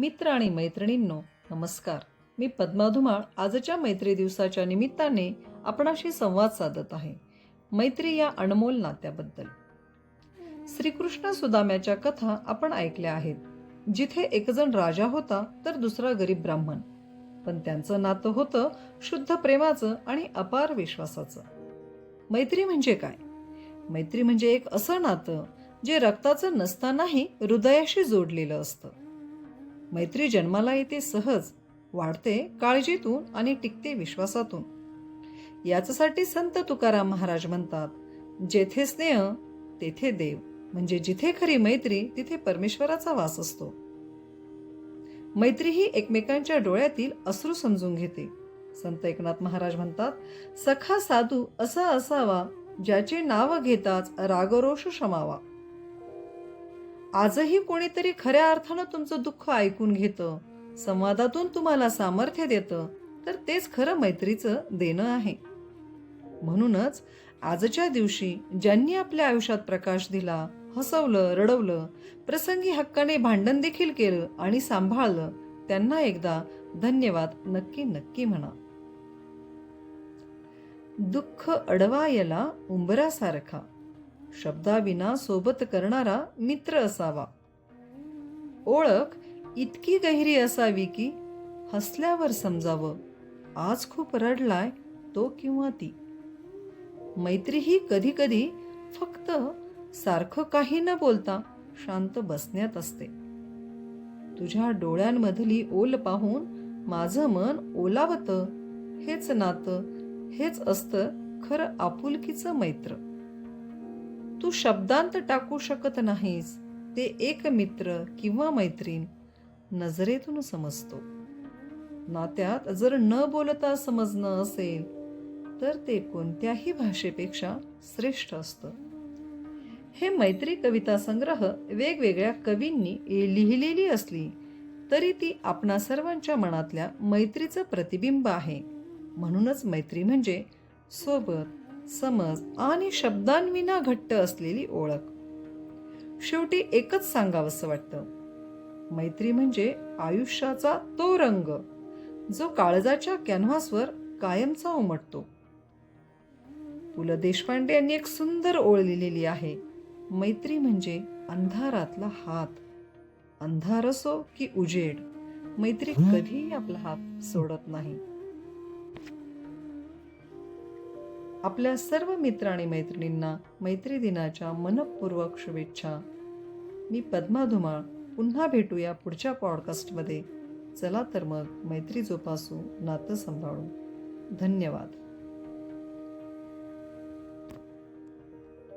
मित्र आणि मैत्रिणींनो नमस्कार. मी पद्माधुमाळ. आजच्या मैत्री दिवसाच्या निमित्ताने आपणाशी संवाद साधत आहे. मैत्री या अनमोल नात्याबद्दल. श्रीकृष्ण सुदाम्याच्या कथा आपण ऐकल्या आहेत. जिथे एकजण राजा होता तर दुसरा गरीब ब्राह्मण. पण त्यांचं नातं होतं शुद्ध प्रेमाचं आणि अपार विश्वासाचं. मैत्री म्हणजे काय? मैत्री म्हणजे एक असं नातं जे रक्ताचं नसतानाही हृदयाशी जोडलेलं असतं. मैत्री जन्माला येते सहज वाढते काळजीतून आणि टिकते विश्वासातून. याचसाठी संत तुकाराम महाराज म्हणतात जेथे स्नेह तेथे देव. म्हणजे जिथे खरी मैत्री तिथे परमेश्वराचा वास असतो. मैत्री ही एकमेकांच्या डोळ्यातील अश्रू समजून घेते. संत एकनाथ महाराज म्हणतात सखा साधू असा असावा ज्याचे नाव घेताच रागरोष क्षमावा आजही कोणीतरी खऱ्या अर्थानं तुमचं दुःख ऐकून घेतं संवादातून तुम्हाला सामर्थ्य देतं तर तेच खरं मैत्रीचं देणं आहे. म्हणूनच आजच्या दिवशी ज्यांनी आपल्या आयुष्यात प्रकाश दिला हसवलं रडवलं प्रसंगी हक्काने भांडण देखील केलं आणि सांभाळलं त्यांना एकदा धन्यवाद नक्की नक्की म्हणा. दुःख अडवायला उंबरासारखा शब्दाविना सोबत करणारा मित्र असावा. ओळख इतकी गहिरी असावी की हसल्यावर समजावं. आज खूप रडलाय तो किंवा ती. मैत्री ही कधी कधी फक्त सारखं काही न बोलता शांत बसण्यात असते. तुझ्या डोळ्यांमधली ओल पाहून माझं मन ओलावतं. हेच नातं हेच असतं खरं आपुलकीचं मैत्र. तू शब्दांत टाकू शकत नाहीस ते एक मित्र किंवा मैत्रीण नजरेतून समजतो. नात्यात जर न बोलता समजणं असेल तर ते कोणत्याही भाषेपेक्षा श्रेष्ठ असतं. हे मैत्री कविता संग्रह वेगवेगळ्या कवींनी लिहिलेली असली तरी ती आपणा सर्वांच्या मनातल्या मैत्रीचं प्रतिबिंब आहे. म्हणूनच मैत्री म्हणजे सोबत समज आणि शब्दांविना घट्ट असलेली ओळख. शेवटी एकच सांगावंसं वाटतं. मैत्री म्हणजे आयुष्याचा तो रंग जो काळजाच्या कॅनव्हासवर कायमचा उमटतो. पु ल देशपांडे यांनी एक सुंदर ओळ लिहिलेली आहे. मैत्री म्हणजे अंधारातला हात. अंधार असो की उजेड मैत्री कधीही आपला हात सोडत नाही. आपल्या सर्व मित्र आणि मैत्रिणींना मैत्री दिनाच्या मनपूर्वक शुभेच्छा. मी पद्मा धुमाळ. पुन्हा भेटूया पुढच्या पॉडकास्टमध्ये. चला तर मग मैत्री जोपासू नातं सांभाळू. धन्यवाद.